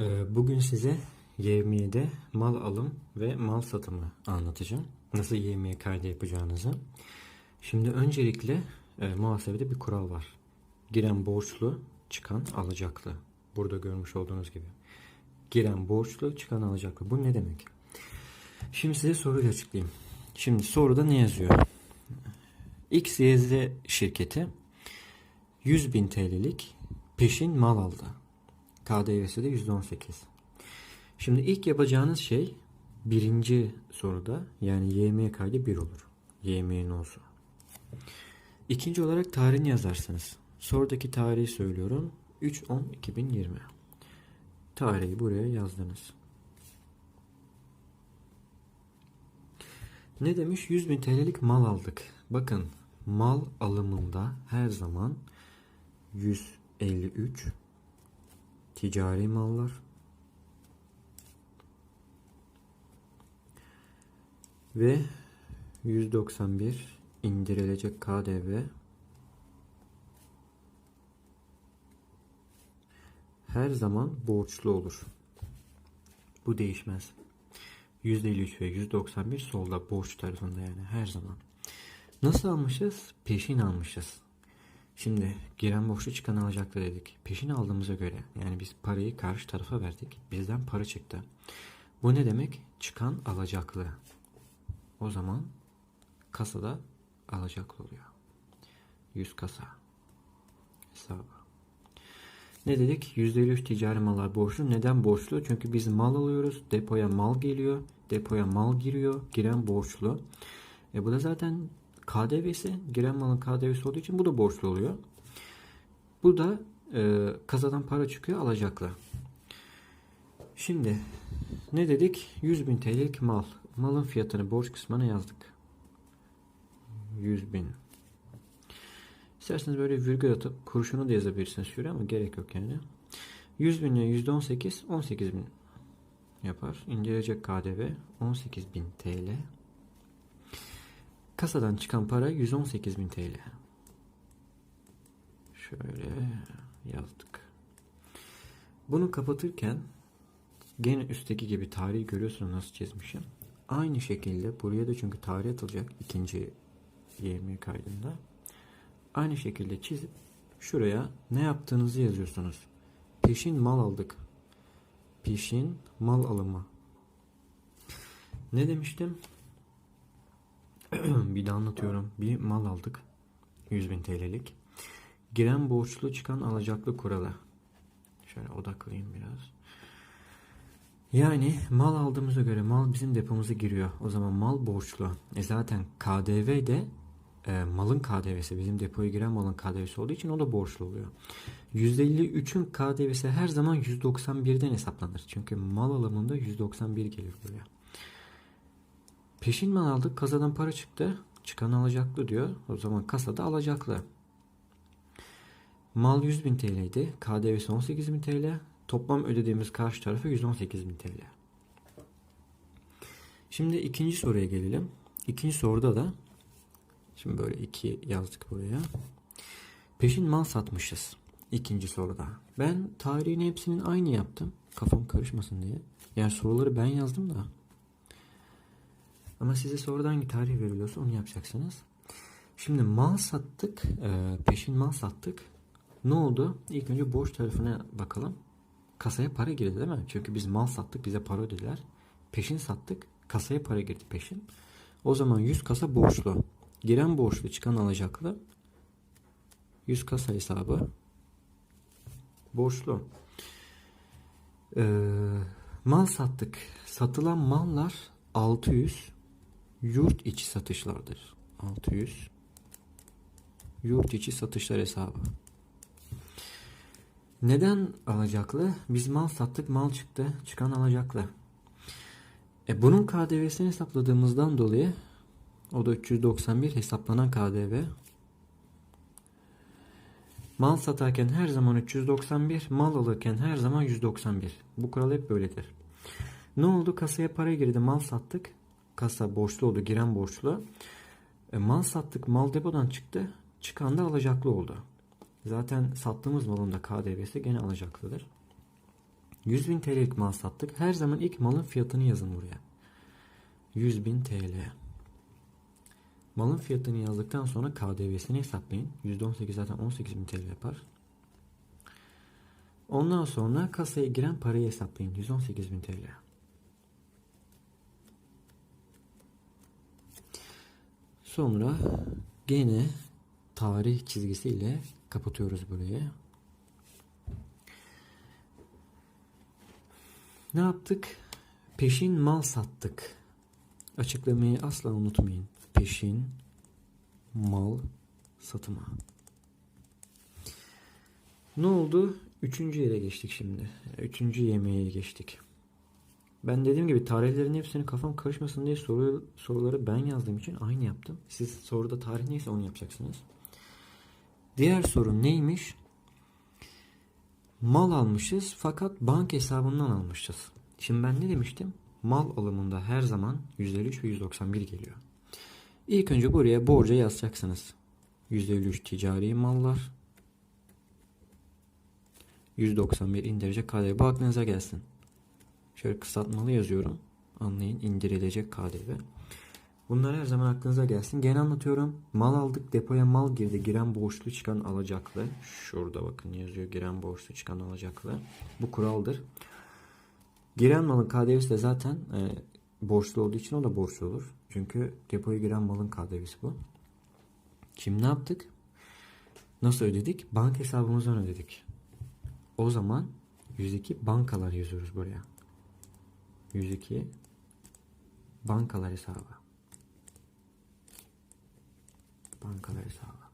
Ee, Bugün size YM'de mal alım ve mal satımı anlatacağım. Nasıl YM kaydı yapacağınızı. Şimdi öncelikle e, muhasebede bir kural var. Giren borçlu, çıkan alacaklı. Burada görmüş olduğunuz gibi. Giren borçlu, çıkan alacaklı. Bu ne demek? Şimdi size soruyu açıklayayım. Şimdi soruda ne yazıyor? XYZ şirketi 100 bin TL'lik peşin mal aldı. KDV'si de %18. Şimdi ilk yapacağınız şey birinci soruda yani YM kaydı 1 olur. YM'nin olsun. İkinci olarak tarihini yazarsınız. Sorudaki tarihi söylüyorum. 3-10-2020. Tarihi buraya yazdınız. Ne demiş? 100 bin TL'lik mal aldık. Bakın mal alımında her zaman 153 ticari mallar ve 191 indirilecek KDV her zaman borçlu olur. Bu değişmez. %53 ve 191 solda borç tarafında yani her zaman. Nasıl almışız? Peşin almışız. Şimdi giren borçlu çıkan alacaklı dedik. Peşin aldığımıza göre yani biz parayı karşı tarafa verdik. Bizden para çıktı. Bu ne demek? Çıkan alacaklı. O zaman kasada alacaklı oluyor. 100 kasa hesabı. Ne dedik? %53 ticari mallar borçlu. Neden borçlu? Çünkü biz mal alıyoruz. Depoya mal geliyor. Depoya mal giriyor. Giren borçlu. E bu da zaten KDV'si. Giren malın KDV'si olduğu için bu da borçlu oluyor. Bu da e, kasadan para çıkıyor alacaklı. Şimdi ne dedik? 100 bin TL'lik mal. Malın fiyatını borç kısmına yazdık. 100 bin. İsterseniz böyle virgül atıp kuruşunu da yazabilirsiniz şuraya ama gerek yok yani. 100 bin ile %18 18 bin yapar. İndirecek KDV 18 bin TL. Kasadan çıkan para 118 bin TL. Şöyle yazdık. Bunu kapatırken gene üstteki gibi tarihi görüyorsunuz nasıl çizmişim. Aynı şekilde buraya da çünkü tarih atılacak ikinci 20 kaydında. Aynı şekilde çizip şuraya ne yaptığınızı yazıyorsunuz. Peşin mal aldık. Peşin mal alımı. Ne demiştim? bir daha anlatıyorum. Bir mal aldık. 100 bin TL'lik. Giren borçlu çıkan alacaklı kuralı. Şöyle odaklayayım biraz. Yani mal aldığımıza göre mal bizim depomuza giriyor. O zaman mal borçlu. E zaten KDV de e, malın KDV'si bizim depoya giren malın KDV'si olduğu için o da borçlu oluyor. %53'ün KDV'si her zaman 191'den hesaplanır. Çünkü mal alımında 191 gelir buraya. Peşin mal aldık. Kasadan para çıktı. Çıkan alacaklı diyor. O zaman kasada alacaklı. Mal 100 bin TL'ydi. KDV'si 18 bin TL. Toplam ödediğimiz karşı tarafı 118 bin TL. Şimdi ikinci soruya gelelim. İkinci soruda da şimdi böyle iki yazdık buraya. Peşin mal satmışız. İkinci soruda. Ben tarihini hepsinin aynı yaptım. Kafam karışmasın diye. Yani soruları ben yazdım da. Ama size soruda hangi tarih veriliyorsa onu yapacaksınız. Şimdi mal sattık. e, peşin mal sattık. Ne oldu? İlk önce borç tarafına bakalım. Kasaya para girdi değil mi? Çünkü biz mal sattık bize para ödediler. Peşin sattık. Kasaya para girdi peşin. O zaman 100 kasa borçlu. Giren borçlu çıkan alacaklı. 100 kasa hesabı. Borçlu. Ee, mal sattık. Satılan mallar 600 yurt içi satışlardır. 600 yurt içi satışlar hesabı. Neden alacaklı? Biz mal sattık, mal çıktı. Çıkan alacaklı. E bunun KDV'sini hesapladığımızdan dolayı o da 391 hesaplanan KDV. Mal satarken her zaman 391, mal alırken her zaman 191. Bu kural hep böyledir. Ne oldu? Kasaya para girdi, mal sattık. Kasa borçlu oldu, giren borçlu. E, mal sattık, mal depodan çıktı. Çıkan da alacaklı oldu. Zaten sattığımız malın da KDV'si gene alacaklıdır. 100 bin TL'lik mal sattık. Her zaman ilk malın fiyatını yazın buraya. 100 bin TL. Malın fiyatını yazdıktan sonra KDV'sini hesaplayın. %18 zaten 18 bin TL yapar. Ondan sonra kasaya giren parayı hesaplayın. 118 bin TL. Sonra gene tarih çizgisiyle kapatıyoruz burayı. Ne yaptık? Peşin mal sattık. Açıklamayı asla unutmayın. Peşin mal satımı. Ne oldu? Üçüncü yere geçtik şimdi. Üçüncü yemeğe geçtik. Ben dediğim gibi tarihlerin hepsini kafam karışmasın diye soru, soruları ben yazdığım için aynı yaptım. Siz soruda tarih neyse onu yapacaksınız. Diğer soru neymiş? Mal almışız fakat bank hesabından almışız. Şimdi ben ne demiştim? Mal alımında her zaman %53 ve 191 geliyor. İlk önce buraya borca yazacaksınız. %53 ticari mallar. 191 indirecek KDV. Bu aklınıza gelsin. Şöyle kısaltmalı yazıyorum. Anlayın indirilecek KDV. Bunlar her zaman aklınıza gelsin. Gene anlatıyorum. Mal aldık depoya mal girdi. Giren borçlu çıkan alacaklı. Şurada bakın yazıyor giren borçlu çıkan alacaklı. Bu kuraldır. Giren malın KDV'si de zaten e, borçlu olduğu için o da borçlu olur. Çünkü depoya giren malın KDV'si bu. Şimdi ne yaptık? Nasıl ödedik? Bank hesabımızdan ödedik. O zaman 102 bankalar yazıyoruz buraya. 102 bankalar hesabı. Bankalar hesabı.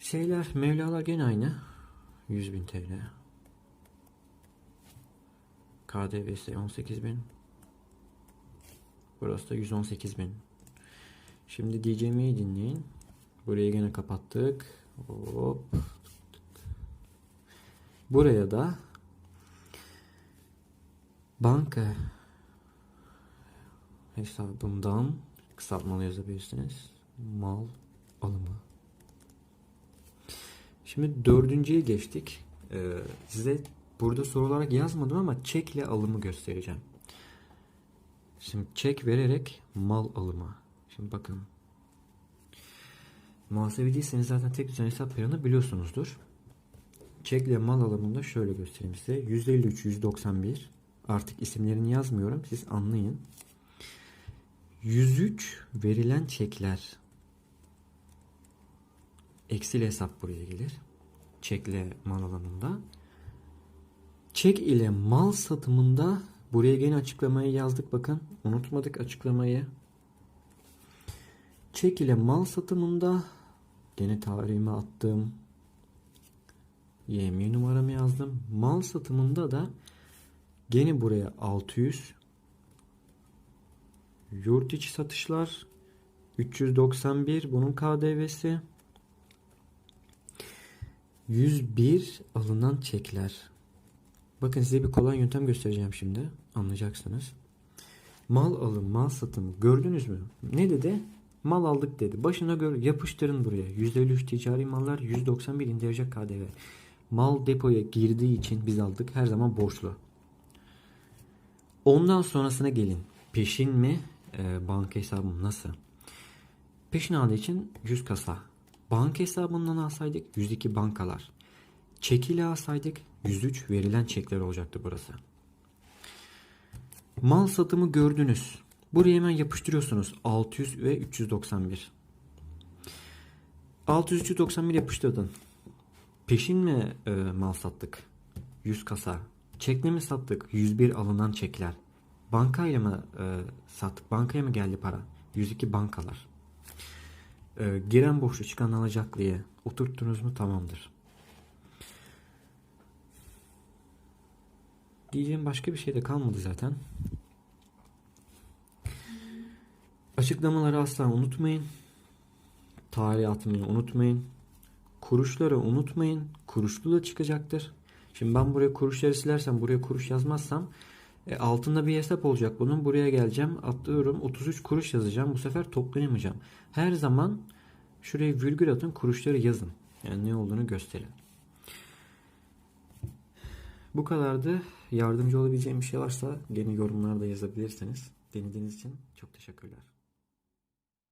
Şeyler, mevlalar gene aynı. 100 bin TL. KDV'si 18 bin. Burası da 118 bin. Şimdi diyeceğimi dinleyin. Burayı gene kapattık. Hop. Buraya da banka hesabından kısaltmalı yazabilirsiniz. Mal alımı. Şimdi dördüncüye geçtik. Ee, size burada soru olarak yazmadım ama çekle alımı göstereceğim. Şimdi çek vererek mal alımı. Şimdi bakın. Muhasebeciyseniz zaten tek düzen hesap planı biliyorsunuzdur. Çekle mal alımında şöyle göstereyim size. 153, 191. Artık isimlerini yazmıyorum. Siz anlayın. 103 verilen çekler. Eksili hesap buraya gelir. Çekle mal alımında. Çek ile mal satımında buraya gene açıklamayı yazdık bakın. Unutmadık açıklamayı. Çek ile mal satımında gene tarihimi attım. YM numaramı yazdım. Mal satımında da gene buraya 600 yurt içi satışlar 391 bunun KDV'si 101 alınan çekler. Bakın size bir kolay yöntem göstereceğim şimdi. Anlayacaksınız. Mal alım, mal satım. Gördünüz mü? Ne dedi? Mal aldık dedi. Başına göre yapıştırın buraya. %53 ticari mallar, 191 indirecek KDV. Mal depoya girdiği için biz aldık. Her zaman borçlu. Ondan sonrasına gelin. Peşin mi? E, banka hesabım nasıl? Peşin aldığı için 100 kasa. Banka hesabından alsaydık 102 bankalar. Çek ile alsaydık 103 verilen çekler olacaktı burası. Mal satımı gördünüz. Buraya hemen yapıştırıyorsunuz. 600 ve 391. 600 391 yapıştırdın. Peşin mi e, mal sattık? 100 kasa. Çekle mi sattık? 101 alınan çekler. Bankayla mı e, sattık? Bankaya mı geldi para? 102 bankalar. E, giren borçlu çıkan alacaklıya oturttunuz mu tamamdır. Diyeceğim başka bir şey de kalmadı zaten. Açıklamaları asla unutmayın. Tarih atmayı unutmayın. Kuruşları unutmayın. Kuruşlu da çıkacaktır. Şimdi ben buraya kuruşları silersem buraya kuruş yazmazsam e, altında bir hesap olacak bunun. Buraya geleceğim. Atlıyorum. 33 kuruş yazacağım. Bu sefer toplayamayacağım. Her zaman şuraya virgül atın. Kuruşları yazın. Yani ne olduğunu gösterin. Bu kadardı. Yardımcı olabileceğim bir şey varsa gene yorumlarda yazabilirsiniz. Dinlediğiniz için çok teşekkürler.